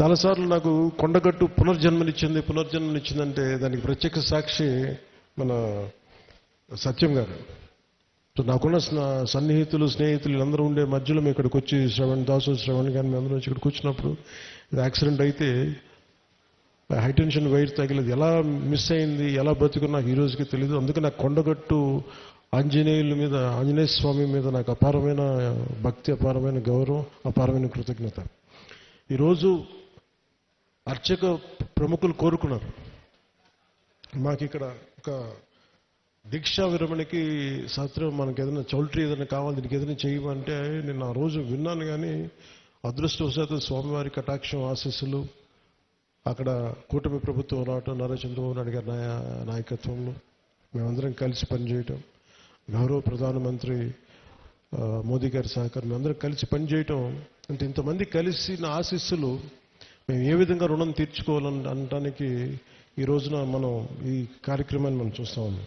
చాలాసార్లు నాకు కొండగట్టు పునర్జన్మనిచ్చింది పునర్జన్మనిచ్చిందంటే దానికి ప్రత్యక్ష సాక్షి మన సత్యం గారు. సో నాకున్న సన్నిహితులు స్నేహితులు వీళ్ళందరూ ఉండే మధ్యలో మేము ఇక్కడికి వచ్చి శ్రవణ్ దాసు శ్రవణ్ కానీ మేము అందరం వచ్చి ఇక్కడికి వచ్చినప్పుడు యాక్సిడెంట్ అయితే హైటెన్షన్ వైర్ తగిలేదు. ఎలా మిస్ అయింది ఎలా బతుకుని నాకు ఈ రోజుకి తెలియదు అందుకే నాకు కొండగట్టు ఆంజనేయుల మీద ఆంజనేయ స్వామి మీద నాకు అపారమైన భక్తి అపారమైన గౌరవం అపారమైన కృతజ్ఞత. ఈరోజు అర్చక ప్రముఖులు కోరుకున్నారు. మాకు ఇక్కడ ఒక దీక్షా విరమణకి శాస్త్రం మనకి ఏదైనా చౌల్ట్రీ ఏదైనా కావాలి దీనికి ఏదైనా చేయమంటే నేను ఆ రోజు విన్నాను కానీ అదృష్టవశాత్తు స్వామివారి కటాక్షం ఆశీస్సులు అక్కడ కూటమి ప్రభుత్వం రావటం నారా చంద్రబాబు నాయుడు గారి నాయ- నాయకత్వంలో మేమందరం కలిసి పనిచేయటం గౌరవ ప్రధానమంత్రి మోదీ గారి సహకారం మేమందరం కలిసి పనిచేయటం అంటే ఇంతమంది కలిసిన ఆశీస్సులు మేము ఏ విధంగా రుణం తీర్చుకోవాలని అనడానికి ఈ రోజున మనం ఈ కార్యక్రమాన్ని మనం చూస్తా ఉన్నాం.